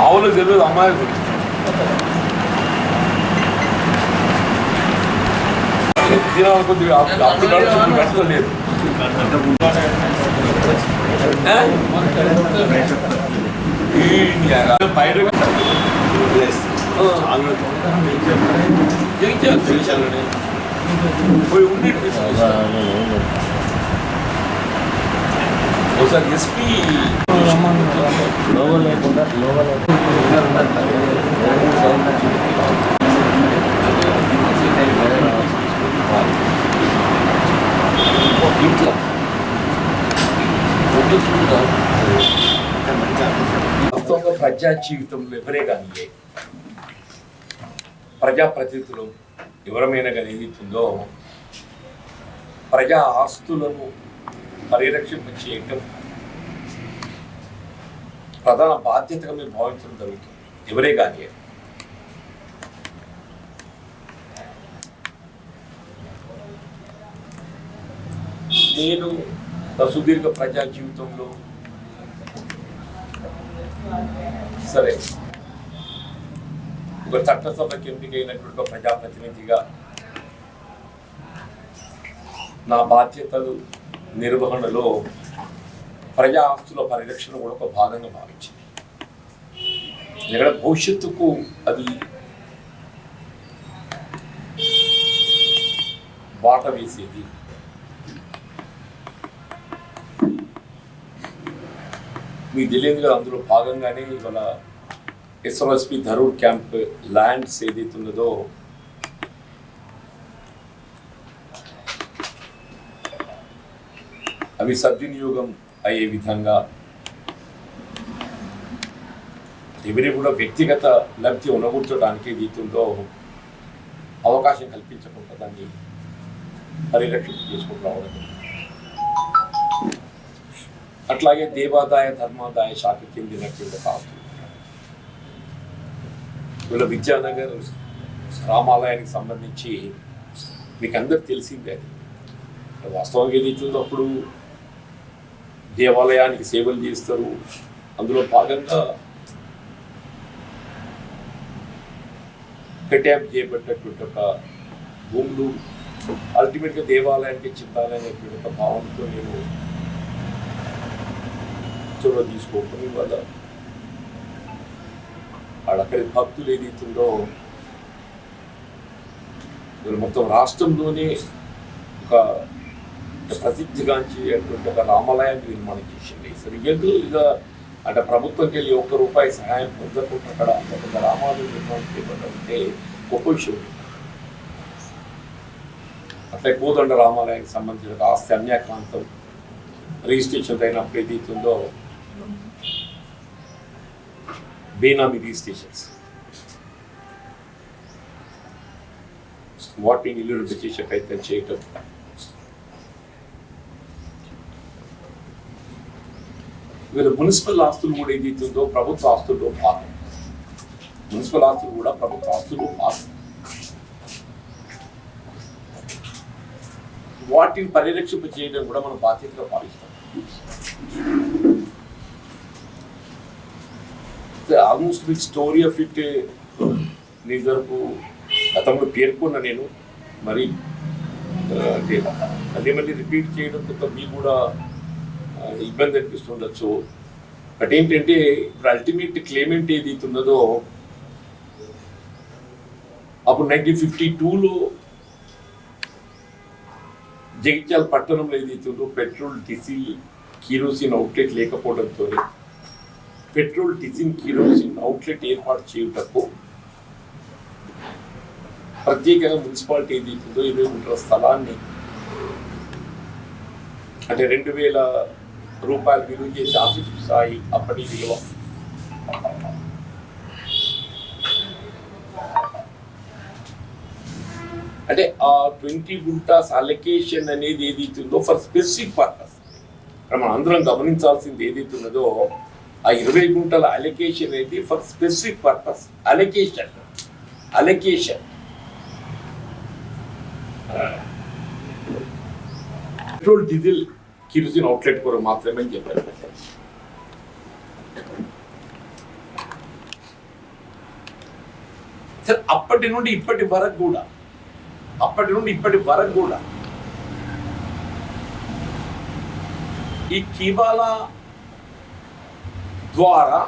మామూలుగా తెలియదు అమ్మాయి తినాలి కొద్దిగా అప్పుడు అప్పుడు నడుచుకుంటూ కష్టలేదు పైరు పోయి ఉండి సార్ ఎస్పీ. లోగో లేకుండా లోగో ఇంట్లో వాస్తవంగా ప్రజా జీవితంలో ఎవరే కానీ ప్రజాప్రతినిధులు ఎవరమైనా కానీ ఏదైతుందో ప్రజా ఆస్తులను పరిరక్షింప చేయటం ప్రధాన బాధ్యతగా మేము భావించడం జరుగుతుంది. ఎవరే కానీ నేను నా సుదీర్ఘ ప్రజా జీవితంలో సరే ఒక చట్టసభకి ఎన్నికైనటువంటి ఒక ప్రజాప్రతినిధిగా నా బాధ్యతలు నిర్వహణలో ప్రజా ఆస్తుల పరిరక్షణ కూడా ఒక భాగంగా భావించింది. ఎందుకంటే భవిష్యత్తుకు అది బాట వేసేది. మీకు తెలియదు కదా అందులో భాగంగానే ఇవాళ ఎస్ఆర్ఎస్పి ధరూర్ క్యాంప్ ల్యాండ్స్ ఏదైతే ఉన్నదో అవి సద్వినియోగం అయ్యే విధంగా ఎవరి కూడా వ్యక్తిగత లబ్ధి ఉనగూర్చడానికి రీతుల్లో అవకాశం కల్పించకుండా దాన్ని పరిరక్షణ చేసుకుంటూ రావడం. అట్లాగే దేవాదాయ ధర్మాదాయ శాఖ చెందినటువంటి కాదు వీళ్ళ విద్యానగర్ రామాలయానికి సంబంధించి మీకు అందరికి తెలిసిందే అది. వాస్తవంగా రీతుల్లో అప్పుడు దేవాలయానికి సేవలు చేస్తారు. అందులో భాగంగా కట్యాప్ చేయబడ్డటువంటి ఒక భూములు అల్టిమేట్గా దేవాలయానికి చెందాలనేటువంటి ఒక భావంతో నేను చొరవ తీసుకోవటం వల్ల అక్కడి భక్తులు ఏదైతుందో మొత్తం రాష్ట్రంలోనే ఒక ప్రసిద్ధిగాంచేటువంటి ఒక రామాలయాన్ని నిర్మాణం చేసింది సరే ఇక అంటే ప్రభుత్వంకి వెళ్ళి ఒక్క రూపాయి సహాయం పొందకుండా అక్కడ ఒక రామాలయం నిర్మాణం చేయబడ్డంటే గొప్ప విషయం అట్లే కోదండ రామాలయానికి సంబంధించిన ఆస్తి అన్యాక్రాంతం రిజిస్ట్రేషన్ అయినప్పుడు ఏదైతుందో బేనామీ రిజిస్ట్రేషన్స్ వాటిని ఇల్లు చేసే ప్రయత్నం చేయటం వీళ్ళ మున్సిపల్ ఆస్తులు కూడా ఏదైతుందో ప్రభుత్వ ఆస్తుల్లో భాగం మున్సిపల్ ఆస్తులు కూడా ప్రభుత్వ ఆస్తుల్లో భాగం వాటిని పరిరక్షింప చేయడం కూడా మనం బాధ్యతగా భావిస్తాం ఆల్మోస్ట్ మీకు స్టోరీ ఆఫ్ ఇట్ నిజరకు గతంలో పేర్కొన్న నేను మరి అంటే మళ్ళీ మళ్ళీ రిపీట్ చేయడం తప్ప మీ కూడా ఇబ్బంది అనిపిస్తుండొచ్చు. బట్ ఏంటంటే ఇప్పుడు అల్టిమేట్ క్లెయిమెంట్ ఏది ఉన్నదో అప్పుడు నైన్టీన్ ఫిఫ్టీ టూలో జగిత్యాల పట్టణంలో ఏదైతుందో పెట్రోల్ డీజిల్ కిరోసిన్ అవుట్లెట్ లేకపోవడంతో పెట్రోల్ డీజిల్ కిరోసిన్ అవుట్లెట్ ఏర్పాటు చేయుటకు ప్రత్యేకంగా మున్సిపాలిటీ ఏదైతుందో ఇరవై గుంటల స్థలాన్ని అంటే రెండు వేల రూపాయలు విలువ చేసి ఆఫీసు స్థాయి అప్పటి విలువ. అంటే ఆ ట్వంటీ గుంటాస్ అలొకేషన్ అనేది ఏదైతుందో ఫర్ స్పెసిఫిక్ పర్పస్ మనం అందరం గమనించాల్సింది ఏదైతే ఉన్నదో ఆ ఇరవై గుంటల అలొకేషన్ అనేది for specific purpose allocation allocation petrol diesel kerosene outlet కొరకు మాత్రమే అని చెప్పారు. సరే అప్పటి నుండి ఇప్పటి వరకు కూడా అప్పటి నుండి ఇప్పటి వరకు కూడా ఈ కిబాలా ద్వారా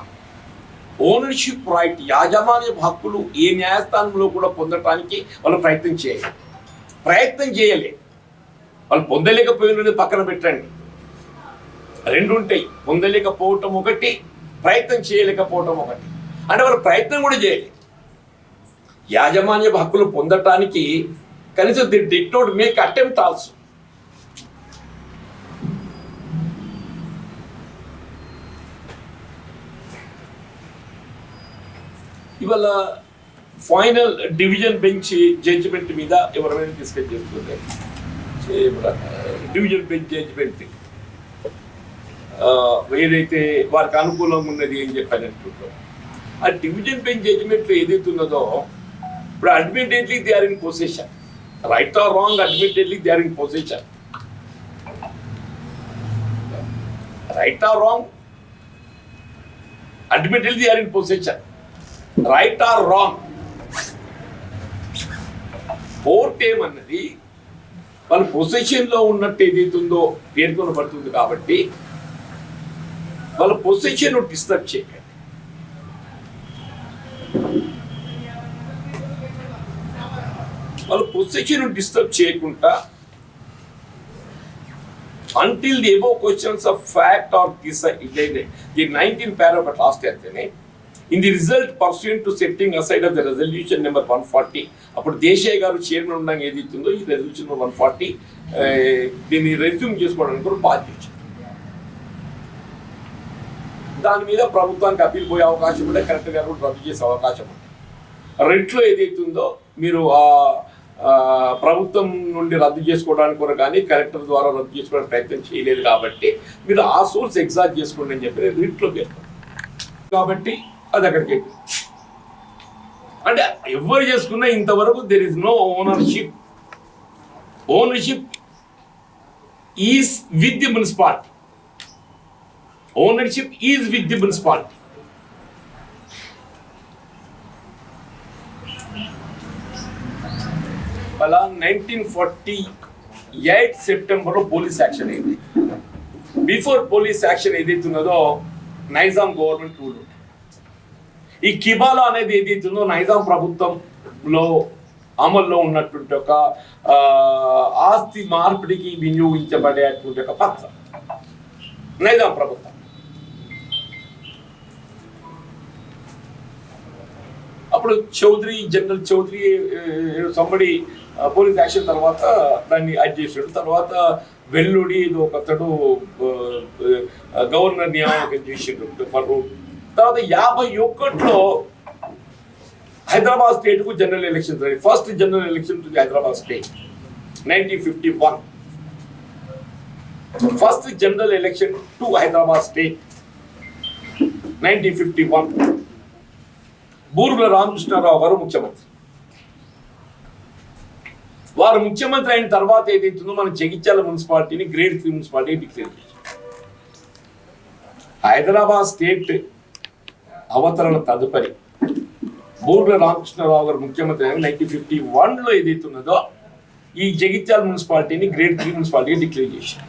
ఓనర్షిప్ రైట్ యాజమాన్య హక్కులు ఏ న్యాయస్థానంలో కూడా పొందటానికి వాళ్ళు ప్రయత్నం చేయాలి. ప్రయత్నం చేయలే. వాళ్ళు పొందలేకపోయినది పక్కన పెట్టండి. రెండు ఉంటాయి. పొందలేకపోవటం ఒకటి ప్రయత్నం చేయలేకపోవటం ఒకటి. అంటే వాళ్ళు ప్రయత్నం కూడా చేయలేదు యాజమాన్య హక్కులు పొందటానికి కనీసం the did not make attempt also ఇవాళ ఫైనల్ డివిజన్ బెంచ్ జడ్జిమెంట్ మీద ఎవరైనా డిస్కస్ చేస్తుంటే డివిజన్ బెంచ్ జడ్జిమెంట్ ఏదైతే వారికి అనుకూలంగా ఉన్నది అని చెప్పని అంటుంటారు ఆ డివిజన్ బెంచ్ జడ్జిమెంట్లో ఏదైతే ఉన్నదో ఇప్పుడు admittedly they are in position right or wrong admittedly they are in position right or wrong admittedly they are in position right or wrong court ఏమన్నది? వాళ్ళ పొజిషన్లో ఉన్నట్టు ఏదైతుందో ఉందో పేర్కొనబడుతుంది కాబట్టి వాళ్ళ పొజిషన్ డిస్టర్బ్ చేయకండి. వాళ్ళ పొజిషన్ డిస్టర్బ్ చేయకుండా until the above questions of fact or decided, uh, uh, the 19 paragraph last in the result result pursuant to setting aside of the resolution number 140 అప్పుడు దేశాయ్ గారు చైర్మన్ ఉండగా ఏదైతుందో ఈ రెజల్యూషన్ వన్ ఫార్టీ దీన్ని resume చేసుకోవడానికి కూడా బాధ్యత. దాని మీద ప్రభుత్వానికి అప్పీల్ పోయే అవకాశం ఉంటే కలెక్టర్ గారు కూడా రద్దు చేసే అవకాశం ఉంది. రెంట్లో ఏదైతుందో మీరు ఆ ప్రభుత్వం నుండి రద్దు చేసుకోవడానికి కూడా కానీ కలెక్టర్ ద్వారా రద్దు చేసుకోవడానికి ప్రయత్నం చేయలేదు కాబట్టి మీరు ఆ సోర్స్ ఎగ్జాక్ట్ చేసుకోండి అని చెప్పి రీట్లో పేర్కొన్నారు కాబట్టి అది అక్కడికి అంటే ఎవరు చేసుకున్నా ఇంతవరకు there is no ownership ownership is with the municipality ownership is with the municipality అలా నైన్టీన్ ఫార్టీ ఎయిట్ సెప్టెంబర్లో పోలీస్ యాక్షన్ అయింది. బిఫోర్ పోలీస్ యాక్షన్ ఏదైతే ఉన్నదో నైజాం గవర్నమెంట్ రూల్ ఈ కిబాలో అనేది ఏదైతుందో ఉందో నైజాం ప్రభుత్వంలో అమల్లో ఉన్నటువంటి ఒక ఆస్తి మార్పిడికి వినియోగించబడేటువంటి ఒక పత్రం. నైజాం ప్రభుత్వం. అప్పుడు చౌదరి జనరల్ చౌదరి సంబడి పోలీస్ యాక్షన్ తర్వాత దాన్ని అది చేసాడు తర్వాత వెల్లుడి ఒక అతడు గవర్నర్ నియామకం చేసిండు ఫర్ తర్వాత యాభై ఒకటిలో హైదరాబాద్ స్టేట్కు జనరల్ ఎలక్షన్ జరిగింది. First general election to Hyderabad state nineteen fifty one. First general election to Hyderabad state nineteen fifty one. Burugula Ramakrishna Rao గారు ముఖ్యమంత్రి. వారు ముఖ్యమంత్రి అయిన తర్వాత ఏదైతుందో మన జగిత్యాల మున్సిపాలిటీని గ్రేడ్ త్రీ మున్సిపాలిటీ డిక్లేర్ చేశారు. హైదరాబాద్ స్టేట్ అవతరణ తదుపరి. బూర్ల రామకృష్ణరావు గారు ముఖ్యమంత్రి అయిన నైన్టీన్ ఫిఫ్టీ వన్లో ఏదైతే ఉన్నదో ఈ జగిత్యాల మున్సిపాలిటీని గ్రేట్ త్రీ మున్సిపాలిటీగా డిక్లేర్ చేశారు.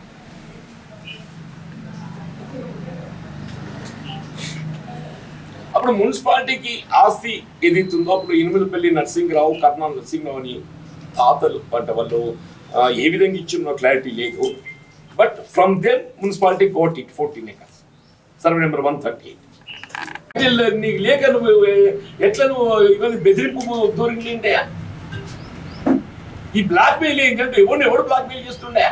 అప్పుడు మున్సిపాలిటీకి ఆస్తి ఏదైతే ఉందో అప్పుడు ఇనుమలపల్లి నరసింహరావు కర్నాల్ నరసింహరావు అని తాతలు అంటే వాళ్ళు ఏ విధంగా ఇచ్చిన క్లారిటీ లేదు. But from them municipality got it fourteen acres. Survey number one thirty eight. నీకు లేక నువ్వు ఎట్లా నువ్వు ఇవన్నీ బెదిరింపు దూరింది ఈ బ్లాక్ మెయిల్ ఏంటంటే ఎవరిని ఎవడు బ్లాక్ మెయిల్ చేస్తుండే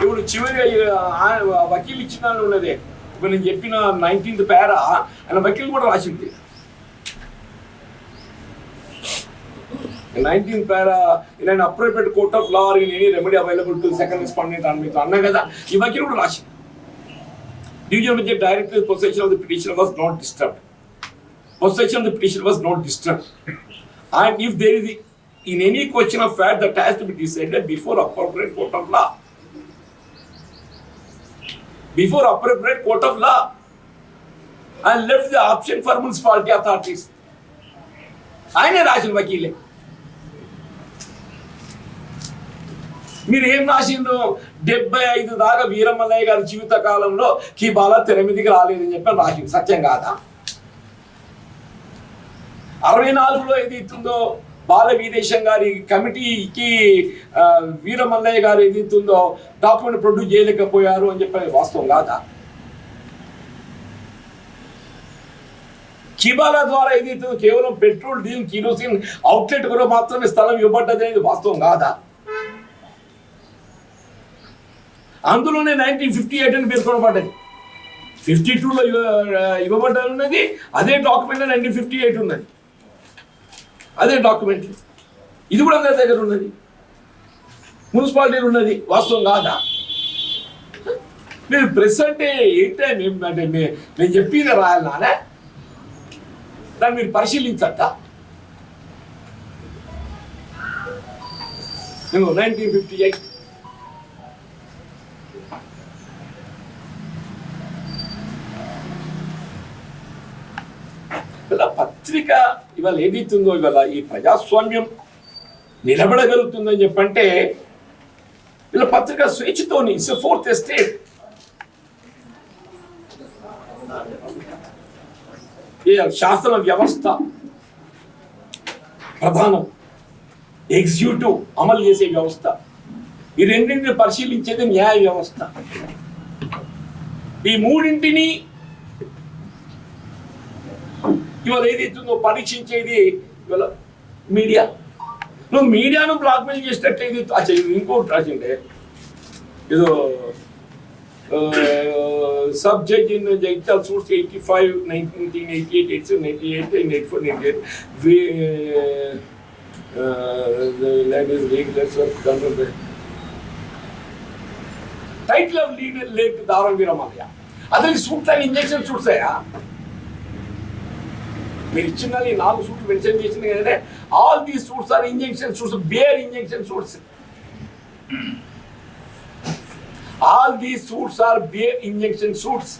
ఇప్పుడు చివరి వకీల్ ఇచ్చిన ఉన్నదే. ఇప్పుడు నేను చెప్పిన నైన్టీన్త్ పేర? ఆయన వకీల్ కూడా రాసింది. నైన్టీన్ పేర? In an appropriate court of law in any remedy available to second respondent అని మీకు అన్నా కదా? ఈ వకీల్ కూడా రాసింది. డివిజన్ మధ్య direct possession of the petition was not disturbed possession of the petition was not disturbed. And if there is in any question of fact that has to be decided before appropriate court of law. Before appropriate court of law. And left the option for municipality authorities ఆయనే రాసిన వకీలే మీరు ఏం రాసిండ్రు? డెబ్బై ఐదు దాకా వీరమల్లయ్య గారి జీవిత కాలంలో కీబాల తెర మీదకి రాలేదని చెప్పి రాసిండు. సత్యం కాదా? అరవై నాలుగులో ఏదైతుందో బాల వీరేశం గారి కమిటీకి వీరమల్లయ్య గారు ఏదైతుందో డాక్యుమెంట్ ప్రొడ్యూస్ చేయలేకపోయారు అని చెప్పి వాస్తవం కాదా? కిబాలా ద్వారా ఏదైతుందో కేవలం పెట్రోల్ డీజిల్ కిరోసిన్ అవుట్లెట్ కూడా మాత్రమే స్థలం ఇవ్వబడ్డది అనేది వాస్తవం కాదా? అందులోనే నైన్టీన్ ఫిఫ్టీ ఎయిట్ అని పేర్కొనబడ్డది ఫిఫ్టీ టూలో ఇవ్వబడ్డది ఉన్నది అదే డాక్యుమెంట్ నైన్టీన్ ఫిఫ్టీ ఎయిట్ ఉన్నది. అదే డాక్యుమెంట్ ఇది కూడా అందరి దగ్గర ఉన్నది. మున్సిపాలిటీ ఉన్నది వాస్తవం కాదా? మీరు ప్రెస్ అంటే ఏంటే మేము అంటే నేను చెప్పింది రాయాలనే? నానే దాన్ని మీరు పరిశీలించట నైన్టీన్ ఫిఫ్టీ ఎయిట్ ఇలా పత్రిక ఇవాళ ఏదైతుందో ఇవాళ ఈ ప్రజాస్వామ్యం నిలబడగలుగుతుందని చెప్పంటే ఇలా పత్రిక స్వేచ్ఛతోని ఇట్స్ ఫోర్త్ ఎస్టేట్ శాసన వ్యవస్థ ప్రధానం ఎగ్జిక్యూటివ్ అమలు చేసే వ్యవస్థ. ఈ రెండింటిని పరిశీలించేది న్యాయ వ్యవస్థ. ఈ మూడింటిని ఇవాళ ఏదైతుందో పరీక్షించేది ఇవాళ మీడియా. నువ్వు మీడియాను బ్లాక్మెయిల్ చేసినట్టు ఇది అచ్చా ఇది ఇంకోటి రాసిండే. ఏదో sub judge in జైతాల్ suits eighty five nineteen eighty eight eight seven ninety eight eighty four ninety eight. Language regular title of leader lake దారం వీరమల్లయ్య అతనికి సూట్ అని ఇంజక్షన్ చూసాయా మీరు ఇచ్చిన ఈ నాలుగు సూట్లు మెన్షన్ చేసింది కదంటే all these suits are injunction suits bare injunction suits all these suits are bare injunction suits